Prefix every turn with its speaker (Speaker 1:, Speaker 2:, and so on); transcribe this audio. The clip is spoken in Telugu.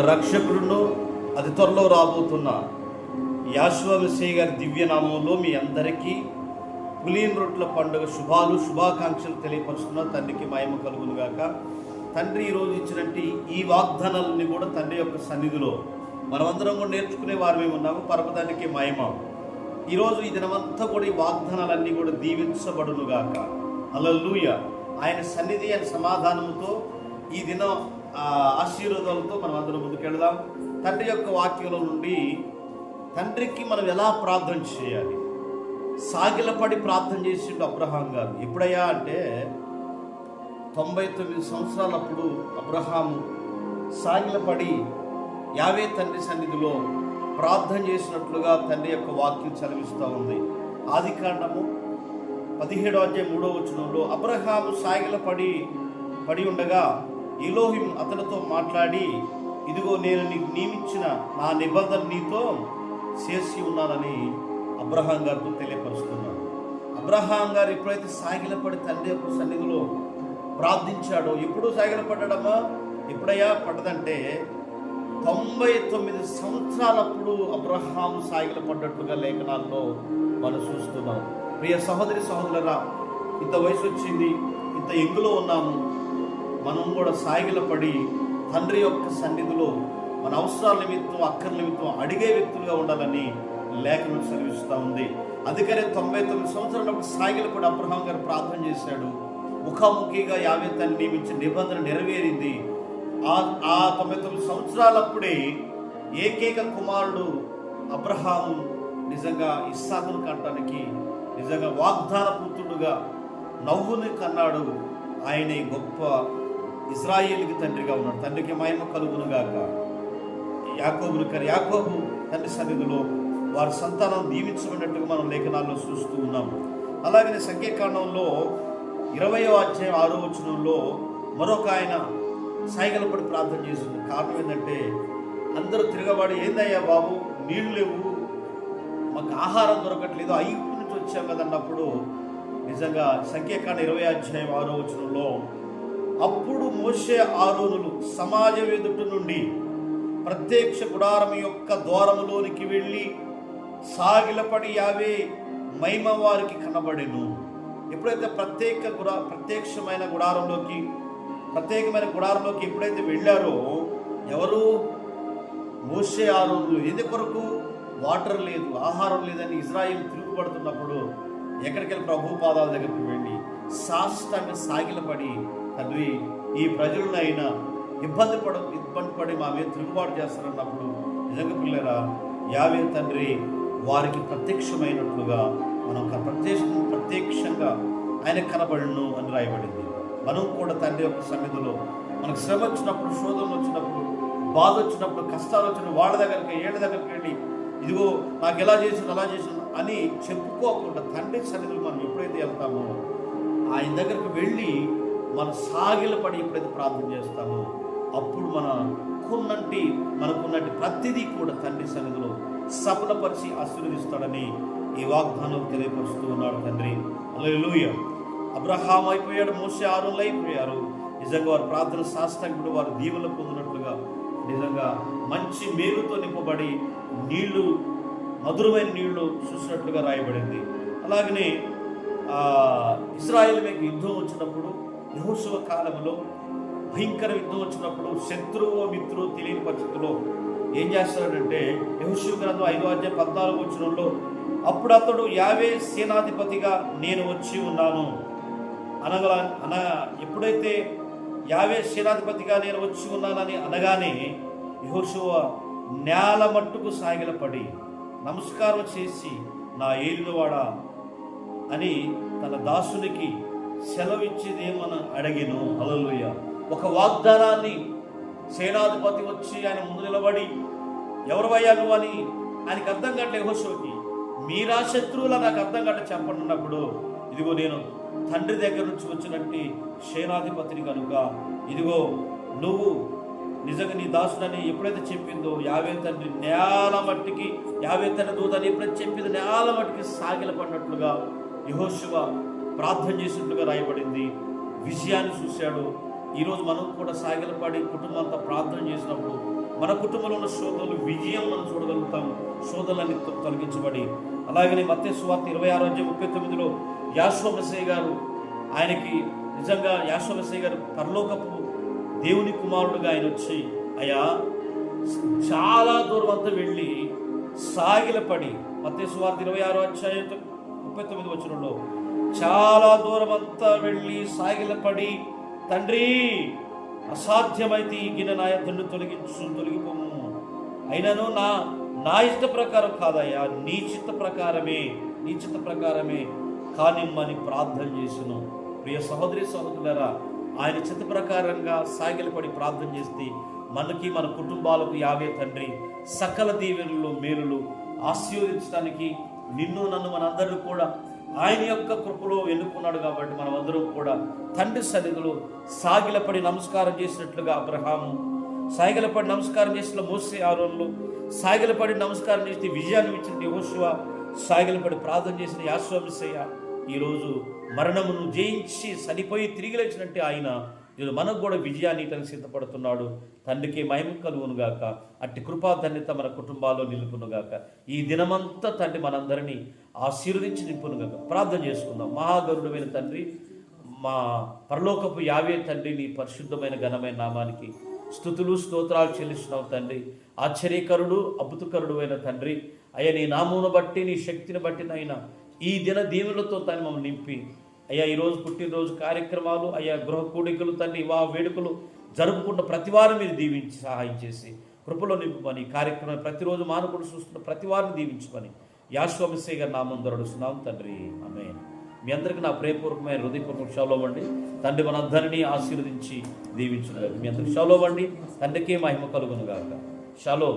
Speaker 1: మన రక్షకుడును అతి త్వరలో రాబోతున్న యాశ్వమిసే గారి దివ్యనామంలో మీ అందరికీ పులియన్ రొట్టెల పండుగ శుభాలు శుభాకాంక్షలు తెలియపరుస్తున్న తండ్రికి మహిమ కలుగును గాక. తండ్రి ఈరోజు ఇచ్చినట్టు ఈ వాగ్దానాలన్నీ కూడా తండ్రి యొక్క సన్నిధిలో మనమందరం కూడా నేర్చుకునే వారమే ఉన్నాము. పరమదానికి మహిమ. ఈరోజు ఈ దినమంతా కూడా ఈ వాగ్దానాలన్నీ కూడా దీవించబడును గాక. అలల్లుయ ఆయన సన్నిధి ఆయన సమాధానముతో ఈ దినం ఆశీర్వాదాలతో మనం అందరం ముందుకెళ్దాం. తండ్రి యొక్క వాక్యంలో నుండి తండ్రికి మనం ఎలా ప్రార్థన చేయాలి? సాగిలపడి ప్రార్థన చేసిండు అబ్రహాం గారు. ఎప్పుడయ్యా అంటే తొంభై తొమ్మిది సంవత్సరాలప్పుడు అబ్రహాము సాగిలపడి యావే తండ్రి సన్నిధిలో ప్రార్థన చేసినట్లుగా తండ్రి యొక్క వాక్యం చదివిస్తూ ఉంది. ఆది కాండము పదిహేడో అధ్యాయం మూడో వచనంలో అబ్రహాము సాగిలపడి పడి ఉండగా ఇలోహిం అతనితో మాట్లాడి ఇదిగో నేను నీకు నియమించిన నా నిబంధన నీతో చేసి ఉన్నానని అబ్రహాం గారితో తెలియపరుస్తున్నాను. అబ్రహాం గారు ఎప్పుడైతే సాగిలపడి తండ్రి యొక్క సన్నిధిలో ప్రార్థించాడో ఎప్పుడు సాగిలపడ్డాడమ్మా? ఎప్పుడయ్యా? పడ్డదంటే తొంభై తొమ్మిది సంవత్సరాలప్పుడు అబ్రహాం సాగిలపడ్డట్టుగా లేఖనాల్లో మనం చూస్తున్నాం. ప్రియ సహోదరి సహోదరరా ఇంత వయసు వచ్చింది ఇంత ఎంగులో ఉన్నాము మనం కూడా సాగిలపడి తండ్రి యొక్క సన్నిధిలో మన అవసరాల నిమిత్తం అక్కర్ల నిమిత్తం అడిగే వ్యక్తులుగా ఉండాలని లేఖనం చదివిస్తూ ఉంది. అందుకనే తొంభై తొమ్మిది సంవత్సరాలప్పుడు సాగిలపడి అబ్రహాం గారు ప్రార్థన చేశాడు. ముఖాముఖిగా యావే తను నియమించిన నిబంధన నెరవేరింది. ఆ ఆ తొంభై తొమ్మిది సంవత్సరాలప్పుడే ఏకైక కుమారుడు అబ్రహాము నిజంగా ఇస్సాకును కట్టడానికి నిజంగా వాగ్దాన పుత్రుడుగా నవ్వుని కన్నాడు. ఆయనే గొప్ప ఇజ్రాయేల్కి తండ్రిగా ఉన్నాడు. తండ్రికి మహిమ కలుగును గాక. యాకోబుని కరి యాకోబు తండ్రి సన్నిధిలో వారి సంతానం దీవించబడినట్టుగా మనం లేఖనాల్లో చూస్తూ ఉన్నాము. అలాగనే సంఖ్యాకాండంలో ఇరవయో అధ్యాయం ఆరో వచనంలో మరొక ఆయన సాయిగలపడి ప్రార్థన చేస్తుంది. కారణం ఏంటంటే అందరూ తిరగబడి ఏందయ్యా బాబు నీళ్ళు లేవు. మాకు ఆహారం దొరకట్లేదు. ఐగుప్తు నుంచి వచ్చాం కదన్నప్పుడు. నిజంగా సంఖ్యాకాండ ఇరవై అధ్యాయం ఆరో వచనంలో అప్పుడు మోసే ఆరోనులు సమాజం ఎదుటి నుండి ప్రత్యక్ష గుడారం యొక్క ద్వారములోనికి వెళ్ళి సాగిలపడి యావే మహిమ వారికి కనబడెను. ఎప్పుడైతే ప్రత్యేక గుడా ప్రత్యక్షమైన గుడారంలోకి ప్రత్యేకమైన గుడారంలోకి ఎప్పుడైతే వెళ్ళారో ఎవరు? మోసే ఆరోనులు ఎందు కొరకు? వాటర్ లేదు ఆహారం లేదని ఇజ్రాయిల్ తిరుగుపడుతున్నప్పుడు ఎక్కడికి వెళ్ళి ప్రభు పాదాల దగ్గరికి వెళ్ళి సాష్టంగా సాగిలపడి తండ్రి ఈ ప్రజలనైనా ఇబ్బంది పడ ఇబ్బంది పడి మా మీద తిరుగుబాటు చేస్తారన్నప్పుడు నిజంగా పిల్లరా యావే తండ్రి వారికి ప్రత్యక్షమైనట్లుగా మనం ప్రత్యక్ష ప్రత్యక్షంగా ఆయన కనబడును అని రాయబడింది. మనం కూడా తండ్రి యొక్క సన్నిధిలో మనకు శ్రమ వచ్చినప్పుడు శోధనలు వచ్చినప్పుడు బాధ వచ్చినప్పుడు కష్టాలు వచ్చినప్పుడు వాళ్ళ దగ్గరికి ఏళ్ళ దగ్గరికి వెళ్ళి ఇదిగో నాకు ఎలా చేసింది అలా చేసింది అని చెప్పుకోకుండా తండ్రి సన్నిధిలో మనం ఎప్పుడైతే వెళ్తామో ఆయన దగ్గరికి వెళ్ళి మన సాగిలపడి ఎప్పుడైతే ప్రార్థన చేస్తామో అప్పుడు మన కొన్నట్టి మనకున్నటి ప్రతిదీ కూడా తండ్రి సన్నిధిలో సఫలపరిచి ఆశీర్వదిస్తాడని ఈ వాగ్దానం తెలియపరుస్తూ ఉన్నాడు తండ్రి. లూయ అబ్రహాం అయిపోయాడు మోసే ఆరులు అయిపోయారు. నిజంగా వారు ప్రార్థన శాస్త్రంకుడు వారు దీవులు పొందినట్లుగా నిజంగా మంచి మేలుతో నింపబడి నీళ్ళు మధురమైన నీళ్ళు చూసినట్లుగా రాయబడింది. అలాగనే ఇజ్రాయెల్ మీకు యుద్ధం వచ్చినప్పుడు యహోశివ కాలంలో భయంకర యుద్ధం వచ్చినప్పుడు శత్రువు మిత్రువు తెలియని పరిస్థితుల్లో ఏం చేస్తాడంటే యహోశివ గ్రంథం ఐదో అధ్యాయం పద్నాలుగు వచ్చినంలో అప్పుడు అతడు యావే సేనాధిపతిగా నేను వచ్చి ఉన్నాను. అనగల అన ఎప్పుడైతే యావే సేనాధిపతిగా నేను వచ్చి ఉన్నానని అనగానే యహోశువ నేల మట్టుకు సాగిలపడి నమస్కారం చేసి నా ఏలినవాడా అని తన దాసునికి సెలవిచ్చేదేమని అడిగిను? అలలుయ ఒక వాగ్దానాన్ని సేనాధిపతి వచ్చి ఆయన ముందు నిలబడి ఎవరివయ్యా నువ్వు? అని ఆయనకు అర్థం కట్టలే హోషోకి మీరా శత్రువుల నాకు అర్థం కట్ట చెప్పనున్నప్పుడు ఇదిగో నేను తండ్రి దగ్గర నుంచి వచ్చినట్టు సేనాధిపతిని కనుక ఇదిగో నువ్వు నిజంగా నీ దాసుడని ఎప్పుడైతే చెప్పిందో యావే తండ్రి నేల మట్టికి యావే తండ్రి దూతని ఎప్పుడైతే చెప్పిందో నేల మట్టికి సాగిల పడినట్లుగా యహోశివ ప్రార్థన చేసినట్లుగా రాయబడింది. విజయాన్ని చూశాడు. ఈరోజు మనం కూడా సాగిలపడి కుటుంబం అంతా ప్రార్థన చేసినప్పుడు మన కుటుంబంలో ఉన్న శోధనలు విజయం మనం చూడగలుగుతాం. శోధనలన్నీ తొలగించబడి. అలాగనే మత్తే సువార్త ఇరవై ఆరు అధ్యాయం ముప్పై తొమ్మిదిలో యాశ్వమసయ్య గారు ఆయనకి నిజంగా యాశ్వమసయ్య గారు పరలోకపు దేవుని కుమారుడుగా ఆయన వచ్చి అయ్యా చాలా దూరం అంతా వెళ్ళి సాగిలపడి మత్తే సువార్త ఇరవై ఆరో అధ్యాయం ముప్పై తొమ్మిది వచనంలో చాలా దూరం అంతా వెళ్ళి సాగిలపడి తండ్రి అసాధ్యమైతే ఈ గిన్నె నా యొద్ద తొలగించు తొలగిపోము. అయినను నా నా ఇష్ట ప్రకారం కాదయ్యా నీ చిత్త ప్రకారమే నీ చిత్త ప్రకారమే. కానిమ్మని ప్రార్థన చేసిన. ప్రియ సహోదరి సహోదరులరా ఆయన చిత్త ప్రకారంగా సాగిలపడి ప్రార్థన చేస్తే మనకి మన కుటుంబాలకు యావే తండ్రి సకల దీవెనలు మేలులు ఆశీర్వదించడానికి నిన్ను నన్ను మనందరూ కూడా ఆయన యొక్క కృపలో ఎన్నుకున్నాడు కాబట్టి మనమందరం కూడా తండ్రి సన్నిధిలో సాగిలపడి నమస్కారం చేసినట్లుగా అబ్రహాము. సాగిలపడి నమస్కారం చేసిన మోసే ఆరోన్లు సాగిలపడి నమస్కారం చేసి విజయాన్ని ఇచ్చిన యహోశివ సాగిలపడి ప్రార్థన చేసిన యాశ్వమిసయ్య ఈరోజు మరణమును జయించి చనిపోయి తిరిగి లేచినట్టే ఆయన నేను మనకు కూడా విజయాన్ని తను సిద్ధపడుతున్నాడు. తండ్రికి మహిమ కలుగునుగాక అట్టి కృపాధన్యత మన కుటుంబాల్లో నిలుపునుగాక ఈ దినమంతా తండ్రి మనందరినీ ఆశీర్వదించి నింపునుగాక ప్రార్థన చేసుకుందాం. మహాగరుడమైన తండ్రి మా పరలోకపు యావే తండ్రి నీ పరిశుద్ధమైన ఘనమైన నామానికి స్థుతులు స్తోత్రాలు చెల్లిస్తున్నావు తండ్రి. ఆశ్చర్యకరుడు అద్భుతకరుడు అయిన తండ్రి. అయ్యా నీ నామమును బట్టి నీ శక్తిని బట్టినైనా ఈ దిన దీవులతో తను మమ్మల్ని నింపి అయ్యా ఈరోజు పుట్టినరోజు కార్యక్రమాలు అయ్యా గృహ కూడికలు తండ్రి వివాహ వేడుకలు జరుపుకున్న ప్రతి వారిని మీరు దీవించి సహాయం చేసి కృపలో నింపుమని కార్యక్రమం ప్రతిరోజు మానకుడు చూస్తున్న ప్రతి వారిని దీవించుకొని యాశ్వమిసే గారి నామం దొరడుస్తున్నాం తండ్రి. ఆమె మీ అందరికీ నా ప్రేమపూర్వకమైన హృదయపూర్వక షాలోవండి తండ్రి మనందరినీ ఆశీర్వదించి దీవించుగాక మీ అందరికి షాలోవండి తండ్రికే మహిమ కలుగును గాక. షాలో